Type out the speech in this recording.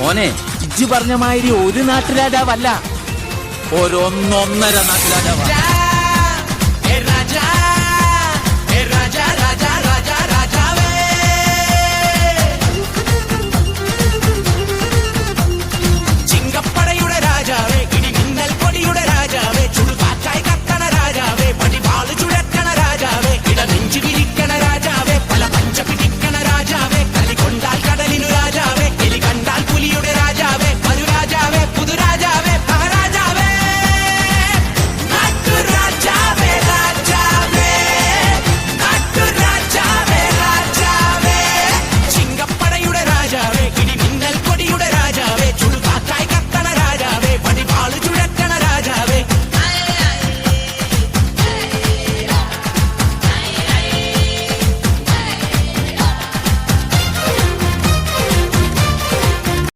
ഓനെ ഇജ്ജ് പറഞ്ഞ മാതിരി ഒരു നാട്ടുരാജാവല്ല. ഒരൊന്നൊന്നര നാട്ടുരാജാവാ.